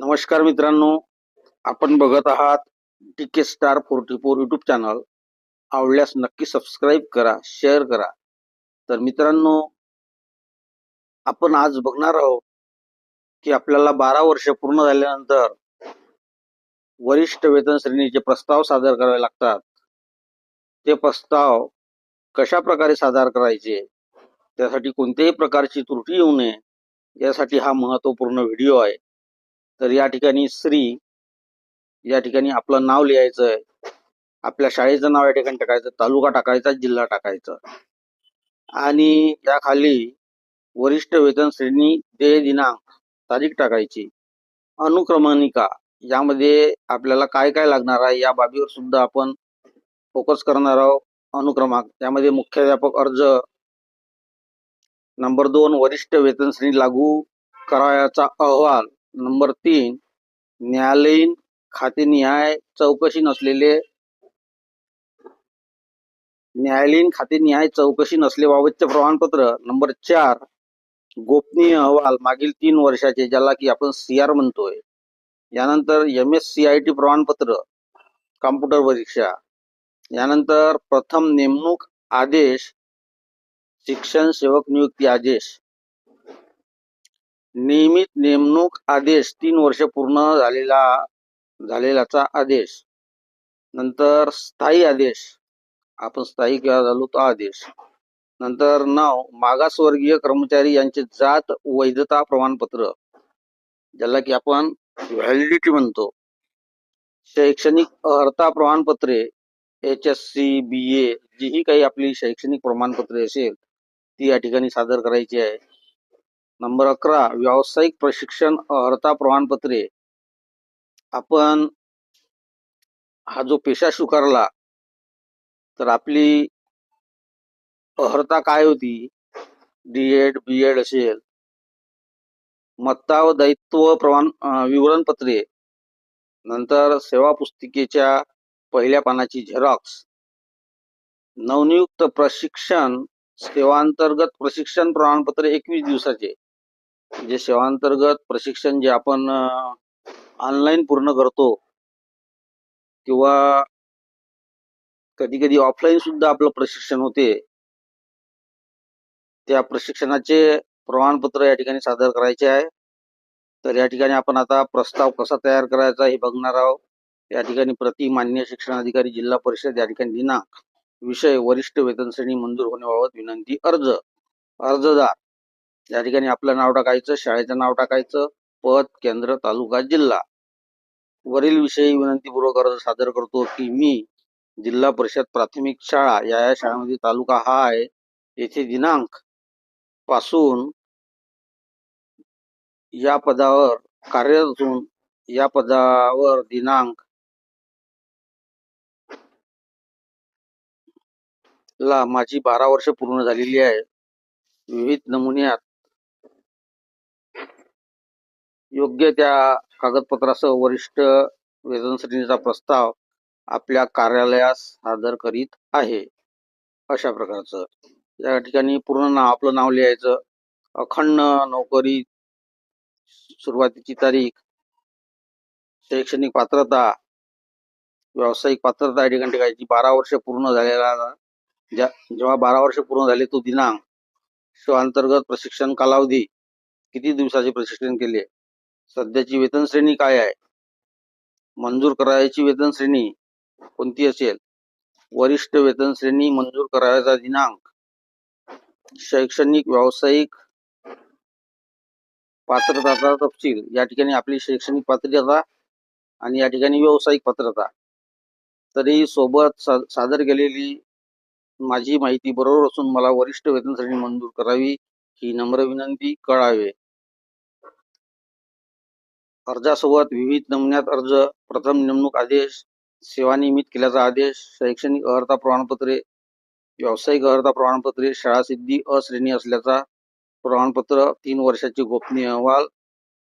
नमस्कार मित्रांनो आपण बघत आहात T K star forty four YouTube channel आवडल्यास नक्की सबस्क्राईब करा शेअर करा. तर मित्रांनो आपण आज बघणार आहोत की आपल्याला बारा वर्ष पूर्ण झाल्यानंतर वरिष्ठ वेतन श्रेणीचे प्रस्ताव सादर करावे लागतात. ते प्रस्ताव कशा प्रकारे सादर करायचे? त्यासाठी कोणत्याही प्रकारची त्रुटी येऊ नये. यासाठी हा महत्त्वपूर्ण व्हिडिओ आहे. तर या ठिकाणी श्री या ठिकाणी आपलं नाव लिहायचं आहे आपल्या शाळेचं नाव या ठिकाणी टाकायचं तालुका टाकायचा जिल्हा टाकायचा. आणि या खाली वरिष्ठ वेतन श्रेणी देय दिनांक तारीख टाकायची. अनुक्रमणिका यामध्ये आपल्याला काय काय लागणार आहे या बाबीवर सुद्धा आपण फोकस करणार आहोत. अनुक्रमांक यामध्ये मुख्याध्यापक अर्ज नंबर दोन वरिष्ठ वेतन श्रेणी लागू करायचा अहवाल नंबर तीन न्यायालयीन खातेनिहाय चौकशी नसलेले न्यायालयीन खातेनिहाय चौकशी नसलेबाबतचे प्रमाणपत्र. नंबर चार गोपनीय अहवाल मागील तीन वर्षाचे ज्याला की आपण सी आर म्हणतोय. यानंतर M S C I T प्रमाणपत्र कॉम्प्युटर परीक्षा. यानंतर प्रथम नेमणूक आदेश शिक्षण सेवक नियुक्ती आदेश. नियमित नेमणूक आदेश तीन वर्ष पूर्ण झालेला झालेलाचा आदेश. नंतर स्थायी आदेश. आपण स्थायी किंवा झालो तो आदेश. नंतर नाव मागासवर्गीय कर्मचारी यांचे जात वैधता प्रमाणपत्र ज्याला की आपण व्हॅलिडिटी म्हणतो. शैक्षणिक अर्हता प्रमाणपत्रे H S C B A जी ही काही आपली शैक्षणिक प्रमाणपत्रे असेल ती या ठिकाणी सादर करायची आहे. नंबर अकरा व्यावसायिक प्रशिक्षण अर्हता प्रमाणपत्रे. आपण हा जो पेशा स्वीकारला तर आपली अर्हता काय होती? डी एड बी एड असेल मत्ता व दायित्व प्रमाण विवरणपत्रे. नंतर सेवा पुस्तिकेच्या पहिल्या पानाची झेरॉक्स. नवनियुक्त प्रशिक्षण सेवांतर्गत प्रशिक्षण प्रमाणपत्र एकवीस दिवसाचे. जे सेवांतर्गत प्रशिक्षण जे आपण ऑनलाईन पूर्ण करतो किंवा कधी कधी ऑफलाईन सुद्धा आपलं प्रशिक्षण होते त्या प्रशिक्षणाचे प्रमाणपत्र या ठिकाणी सादर करायचे आहे. तर या ठिकाणी आपण आता प्रस्ताव कसा तयार करायचा हे बघणार आहोत. या ठिकाणी प्रति मान्य शिक्षण अधिकारी जिल्हा परिषद या ठिकाणी दिनांक विषय वरिष्ठ वेतन श्रेणी मंजूर होण्याबाबत विनंती अर्ज अर्जदार या ठिकाणी आपलं नाव टाकायचं शाळेचं नाव टाकायचं पद केंद्र तालुका जिल्हा. वरील विषयी विनंतीपूर्वक अर्ज सादर करतो की मी जिल्हा परिषद प्राथमिक शाळा या या शाळेमध्ये तालुका हा आहे. येथे दिनांकपासून या पदावर कार्यरत असून या पदावर दिनांक ला माझी बारा वर्ष पूर्ण झालेली आहे. विविध नमुन्यात योग्य त्या कागदपत्रासह वरिष्ठ वेतन प्रस्ताव आपल्या कार्यालयास सादर करीत आहे. अशा प्रकारचं. या ठिकाणी पूर्ण नाव आपलं नाव लिहायचं. अखंड नोकरी सुरुवातीची तारीख. शैक्षणिक पात्रता. व्यावसायिक पात्रता या ठिकाणी टाकायची बारा वर्ष पूर्ण झालेला ज्या जेव्हा बारा वर्ष पूर्ण झाले तो दिनांक. अंतर्गत प्रशिक्षण कालावधी. किती दिवसाचे प्रशिक्षण केले? सध्याची वेतन श्रेणी काय आहे? मंजूर करायची वेतन श्रेणी कोणती असेल? वरिष्ठ वेतन श्रेणी मंजूर करायचा दिनांक. शैक्षणिक व्यावसायिक पात्रताचा तपशील. या ठिकाणी आपली शैक्षणिक पात्रता आणि या ठिकाणी व्यावसायिक पात्रता. तरी सोबत सा- सादर केलेली माझी माहिती बरोबर असून मला वरिष्ठ वेतन श्रेणी मंजूर करावी ही नम्र विनंती कळावे. अर्जासोबत विविध नमुन्यात अर्ज प्रथम नेमणूक आदेश सेवानियमित केल्याचा आदेश शैक्षणिक अर्हता प्रमाणपत्रे व्यावसायिक अर्हता प्रमाणपत्रे शाळा सिद्धी अश्रेणी असल्याचा प्रमाणपत्र तीन वर्षाचे गोपनीय अहवाल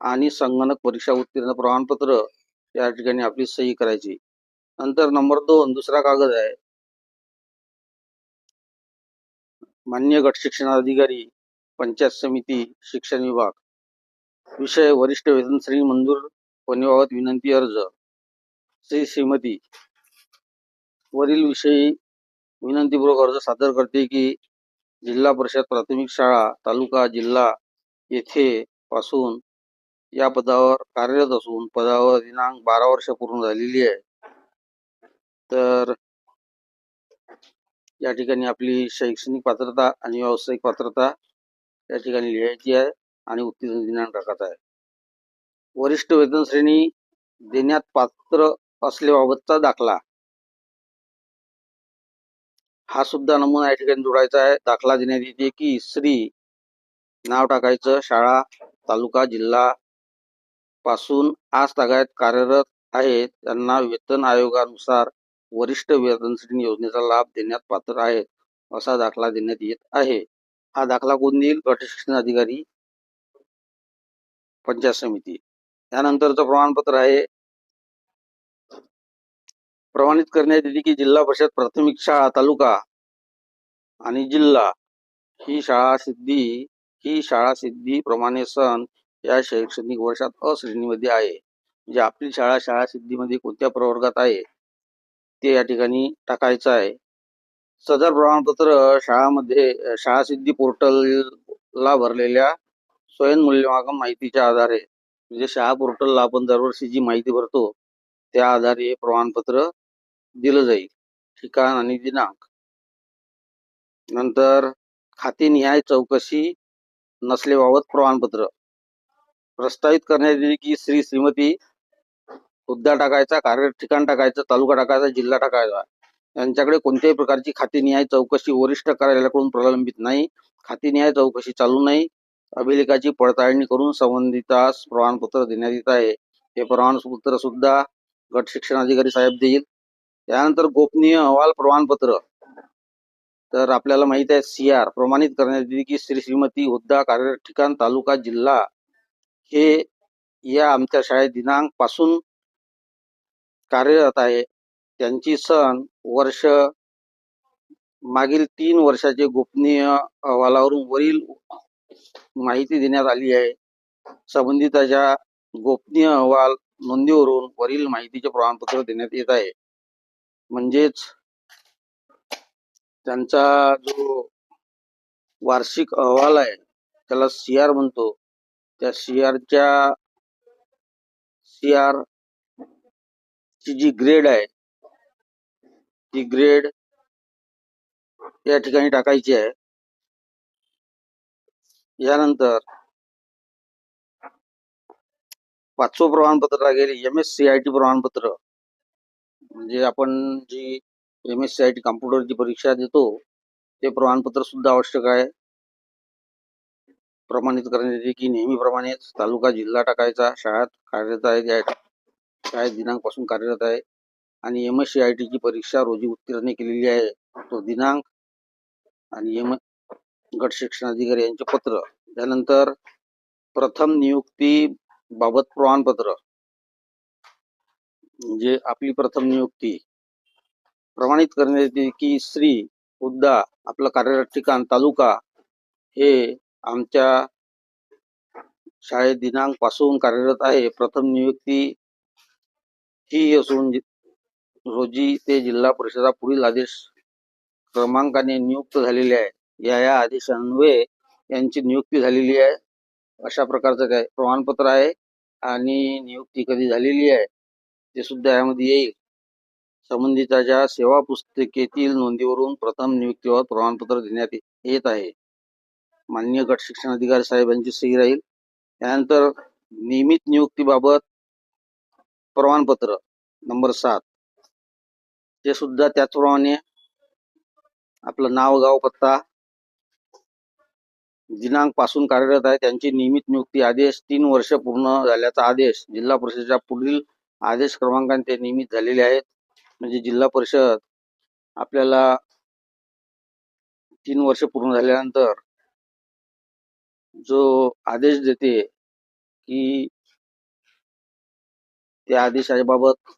आणि संगणक परीक्षा उत्तीर्ण प्रमाणपत्र या ठिकाणी आपली सही करायची. नंतर नंबर दोन दुसरा कागद आहे. मान्य गट शिक्षणाधिकारी पंचायत समिती शिक्षण विभाग. विषय वरिष्ठ वेतन श्री मंजूर होण्याबाबत विनंती अर्ज. श्री श्रीमती वरील विषयी विनंतीपूर्वक अर्ज सादर करते की जिल्हा परिषद प्राथमिक शाळा तालुका जिल्हा येथे पासून या पदावर कार्यरत असून पदावर दिनांक बारा वर्ष पूर्ण झालेली आहे. तर या ठिकाणी आपली शैक्षणिक पात्रता आणि व्यावसायिक पात्रता या ठिकाणी लिहायची आहे. आणि उत्तीर्ण दिनांक टाकायचा आहे. वरिष्ठ वेतन श्रेणी देण्यात पात्र असल्याबाबतचा दाखला. हा सुद्धा नमुना या ठिकाणी जोडायचा आहे. दाखला देण्यात येते की श्री नाव टाकायचं शाळा तालुका जिल्हा पासून आज तागायत कार्यरत आहेत त्यांना वेतन आयोगानुसार वरिष्ठ वेतन श्रेणी योजनेचा लाभ देण्यात पात्र आहेत असा दाखला देण्यात येत आहे. हा दाखला कोण देईल? गट शिक्षण अधिकारी पंचायत समिती. त्यानंतरचं प्रमाणपत्र आहे प्रमाणित करण्यात येते की जिल्हा परिषद प्राथमिक शाळा तालुका आणि जिल्हा. ही शाळा सिद्धी ही शाळा सिद्धी प्रमाणे सण या शैक्षणिक वर्षात अ श्रेणीमध्ये आहे. म्हणजे आपली शाळा शाळा सिद्धीमध्ये कोणत्या प्रवर्गात आहे ते या ठिकाणी टाकायचं आहे. सदर प्रमाणपत्र शाळामध्ये शाळा सिद्धी पोर्टलला भरलेल्या स्वयंमूल्यमापन माहितीच्या आधारे म्हणजे शहा पोर्टलला आपण दरवर्षी जी माहिती भरतो त्या आधारे प्रमाणपत्र दिलं जाईल. ठिकाण आणि दिनांक. नंतर खातेनिहाय चौकशी नसलेबाबत प्रमाणपत्र. प्रस्तावित करण्यात येते की श्री श्रीमती हुद्दा टाकायचा कार्य ठिकाण टाकायचं तालुका टाकायचा जिल्हा टाकायचा. यांच्याकडे कोणत्याही प्रकारची खातेनिहाय चौकशी वरिष्ठ कार्यालयाकडून प्रलंबित नाही. खातेनिहाय चौकशी चालू नाही. अभिलेखाची पडताळणी करून संबंधितास प्रमाणपत्र देण्यात येत आहे. हे प्रमाणपत्र सुद्धा गट शिक्षण अधिकारी साहेब देईल. त्यानंतर गोपनीय अहवाल प्रमाणपत्र. तर आपल्याला माहीत आहे सी आर प्रमाणित करण्यात येते की श्री श्रीमती हुद्दा कार्यरत ठिकाण तालुका जिल्हा हे या आमच्या शाळेत दिनांकपासून कार्यरत आहे. त्यांची सण वर्ष मागील तीन वर्षाचे गोपनीय अहवालावरून वरील माहिती देण्यात आली आहे. संबंधिताच्या गोपनीय अहवाल नोंदीवरून वरील माहितीचे प्रमाणपत्र देण्यात येत आहे. म्हणजेच त्यांचा जो वार्षिक अहवाल आहे त्याला सी आर म्हणतो. त्या सी आरच्या सी आर ची जी ग्रेड आहे ती ग्रेड या ठिकाणी टाकायची आहे. यानंतर पाचवं प्रमाणपत्र लागेल M S C I T प्रमाणपत्र. म्हणजे आपण जी M S C I T कॉम्प्युटरची परीक्षा देतो ते प्रमाणपत्र सुद्धा आवश्यक आहे. प्रमाणित करण्यात की नेहमीप्रमाणेच तालुका जिल्हा टाकायचा शाळेत कार्यरत आहे त्या शाळेत दिनांकपासून कार्यरत आहे. आणि एम एस सी आय टीची परीक्षा रोजी उत्तीर्ण केलेली आहे. तो दिनांक आणि एम गट शिक्षण अधिकारी यांचे पत्र. त्यानंतर प्रथम नियुक्ती बाबत प्रमाणपत्र. म्हणजे आपली प्रथम नियुक्ती. प्रमाणित करण्यात येते की श्री हुद्दा आपलं कार्यरत ठिकाण तालुका हे आमच्या शाळेत दिनांकपासून कार्यरत आहे. प्रथम नियुक्ती ही असून रोजी ते जिल्हा परिषदा पुढील आदेश क्रमांकाने नियुक्त झालेले आहे. या या आदेशान्वये यांची नियुक्ती झालेली आहे. अशा प्रकारचं काय प्रमाणपत्र आहे आणि नियुक्ती कधी झालेली आहे ते सुद्धा यामध्ये येईल. संबंधिताच्या सेवा पुस्तिकेतील नोंदीवरून प्रथम नियुक्तीवर प्रमाणपत्र देण्यात येत आहे. मान्य गट शिक्षण अधिकारी साहेबांची सही राहील. त्यानंतर नियमित नियुक्तीबाबत प्रमाणपत्र नंबर सात. ते सुद्धा त्याचप्रमाणे आपलं नाव गाव पत्ता दिनांकपासून कार्यरत आहे. त्यांची नियमित नियुक्ती आदेश तीन वर्ष पूर्ण झाल्याचा आदेश जिल्हा परिषदेच्या पुढील आदेश क्रमांकाने ते नियमित झालेले आहेत. म्हणजे जिल्हा परिषद आपल्याला तीन वर्ष पूर्ण झाल्यानंतर जो आदेश देते की त्या आदेशाबाबत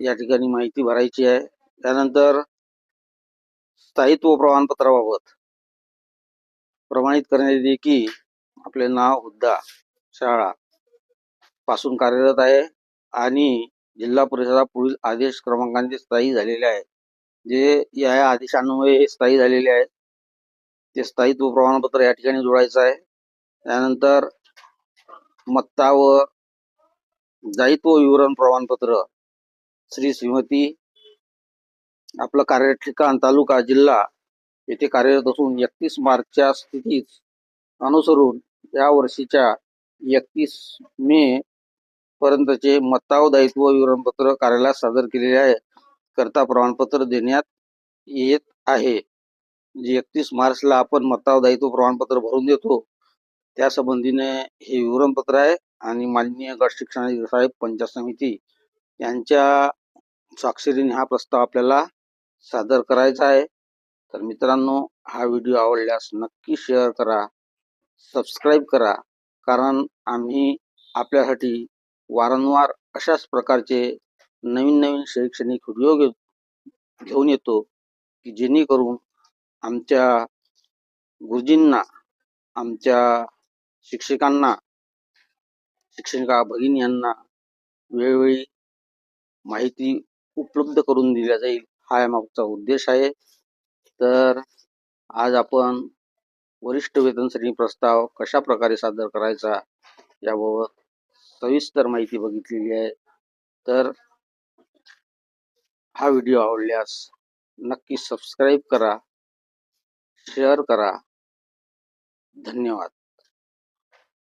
या ठिकाणी माहिती भरायची आहे. त्यानंतर स्थायित्व प्रमाणपत्राबाबत प्रमाणित करण्यात येते की आपले नाव हुद्दा शाळा पासून कार्यरत आहे आणि जिल्हा परिषदा पुढील आदेश क्रमांकांचे स्थायी झालेले आहे जे या आदेशान्वये स्थायी झालेले आहेत. ते स्थायित्व प्रमाणपत्र या ठिकाणी जोडायचं आहे. त्यानंतर मत्ता व दायित्व विवरण प्रमाणपत्र. श्री श्रीमती आपलं कार्य ठिकाण तालुका जिल्हा येथे कार्यरत असून एकतीस मार्चच्या स्थितीत अनुसरून या वर्षीच्या एकतीस मे पर्यंतचे मत्ता दायित्व विवरणपत्र कार्यालयात सादर केलेले आहे. करता प्रमाणपत्र देण्यात येत आहे. जे एकतीस मार्चला आपण मत्ता दायित्व प्रमाणपत्र भरून देतो. त्या संबंधीने हे विवरणपत्र आहे आणि माननीय गट शिक्षणाधिकारी साहेब पंचायत समिती यांच्या स्वाक्षरीने हा प्रस्ताव आपल्याला सादर करायचा आहे. तर मित्रांनो हा व्हिडिओ आवडल्यास नक्की शेअर करा सबस्क्राईब करा कारण आम्ही आपल्यासाठी वारंवार अशाच प्रकारचे नवीन नवीन शैक्षणिक व्हिडिओ घे घेऊन येतो की जेणेकरून आमच्या गुरुजींना आमच्या शिक्षकांना शिक्षिका भगिनी यांना वेळोवेळी माहिती उपलब्ध करून दिल्या जाईल हा यामागचा उद्देश आहे. तर आज आपण वरिष्ठ वेतन श्रेणी प्रस्ताव कशा प्रकारे सादर करायचा याबाबत सविस्तर माहिती बघितलेली आहे. तर हा व्हिडिओ आवडल्यास नक्की सबस्क्राईब करा शेअर करा. धन्यवाद.